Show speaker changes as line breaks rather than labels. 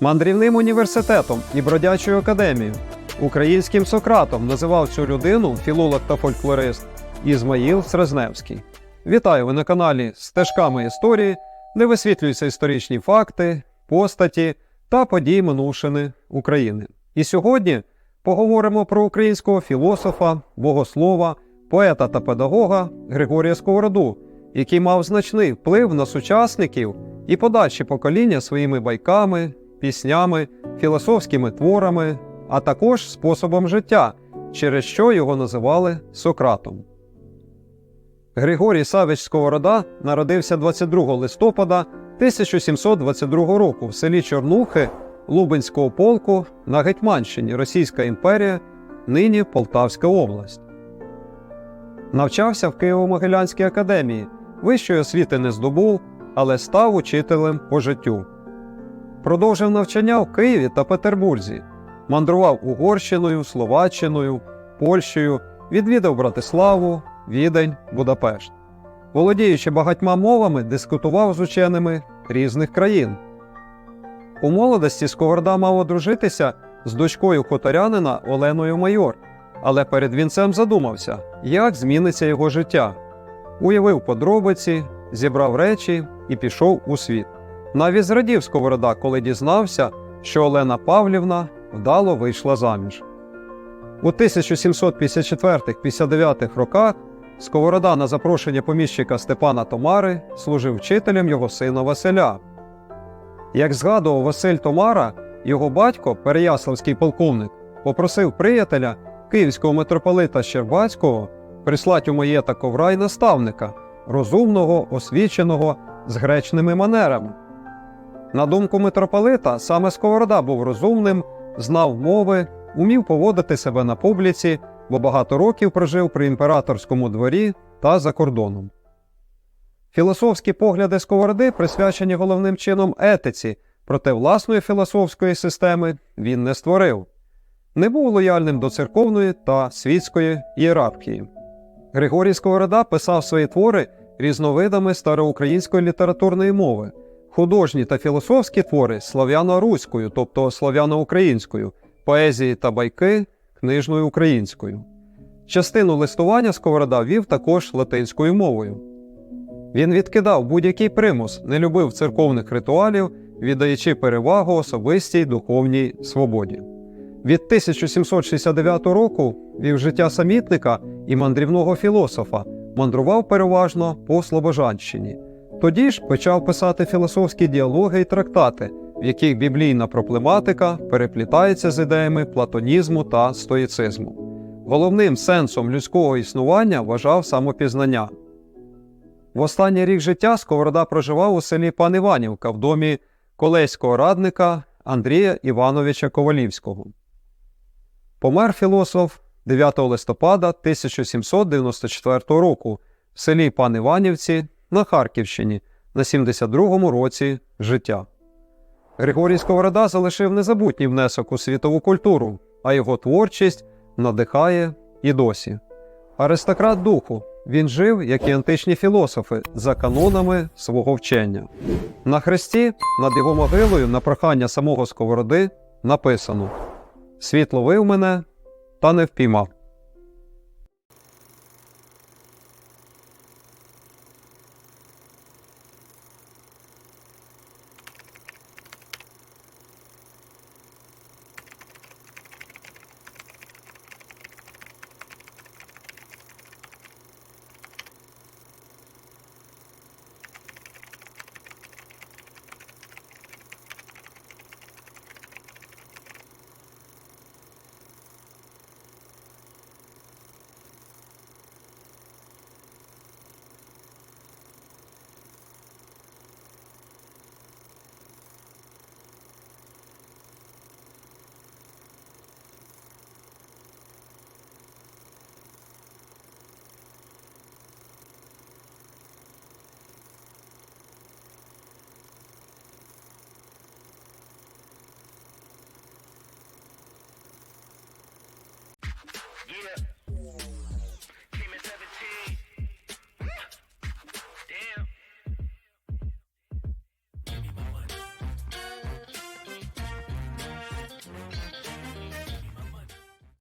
мандрівним університетом і бродячою академією. Українським Сократом називав цю людину філолог та фольклорист Ізмаїл Срезневський. Вітаю ви на каналі Стежками історії, де висвітлюються історичні факти, постаті та події минувшини України. І сьогодні поговоримо про українського філософа, богослова, поета та педагога Григорія Сковороду, який мав значний вплив на сучасників і подальші покоління своїми байками, піснями, філософськими творами, а також способом життя, через що його називали Сократом. Григорій Савич Сковорода народився 22 листопада 1722 року в селі Чорнухи Лубенського полку на Гетьманщині Російська імперія, нині Полтавська область. Навчався в Києво-Могилянській академії, вищої освіти не здобув, але став учителем по життю. Продовжив навчання в Києві та Петербурзі, мандрував Угорщиною, Словаччиною, Польщею, відвідав Братиславу, Відень, Будапешт. Володіючи багатьма мовами, дискутував з ученими різних країн. У молодості Сковорода мав одружитися з дочкою хуторянина Оленою Майор, але перед вінцем задумався, як зміниться його життя. Уявив подробиці, зібрав речі і пішов у світ. Навіть зрадів Сковорода, коли дізнався, що Олена Павлівна вдало вийшла заміж. У 1754-59 роках Сковорода на запрошення поміщика Степана Томари служив вчителем його сина Василя. Як згадував Василь Томара, його батько, переяславський полковник, попросив приятеля київського митрополита Щербацького прислати у маєта ковра й наставника, розумного, освіченого, з гречними манерами. На думку митрополита, саме Сковорода був розумним, знав мови, умів поводити себе на публіці, бо багато років прожив при імператорському дворі та за кордоном. Філософські погляди Сковороди присвячені головним чином етиці, проте власної філософської системи він не створив. Не був лояльним до церковної та світської ієрархії. Григорій Сковорода писав свої твори різновидами староукраїнської літературної мови, художні та філософські твори слав'яно-руською, тобто слав'яно-українською, поезії та байки книжною українською. Частину листування Сковорода вів також латинською мовою. Він відкидав будь-який примус, не любив церковних ритуалів, віддаючи перевагу особистій духовній свободі. Від 1769 року вів життя самітника і мандрівного філософа, мандрував переважно по Слобожанщині. Тоді ж почав писати філософські діалоги і трактати, в яких біблійна проблематика переплітається з ідеями платонізму та стоїцизму. Головним сенсом людського існування вважав самопізнання. В останній рік життя Сковорода проживав у селі Паніванівка в домі колеського радника Андрія Івановича Ковалівського. Помер філософ 9 листопада 1794 року в селі Паніванівці на Харківщині на 72-му році життя. Григорій Сковорода залишив незабутній внесок у світову культуру, а його творчість надихає і досі. Аристократ духу, він жив, як і античні філософи, за канонами свого вчення. На хресті над його могилою на прохання самого Сковороди написано: Світ ловив мене, та не впіймав.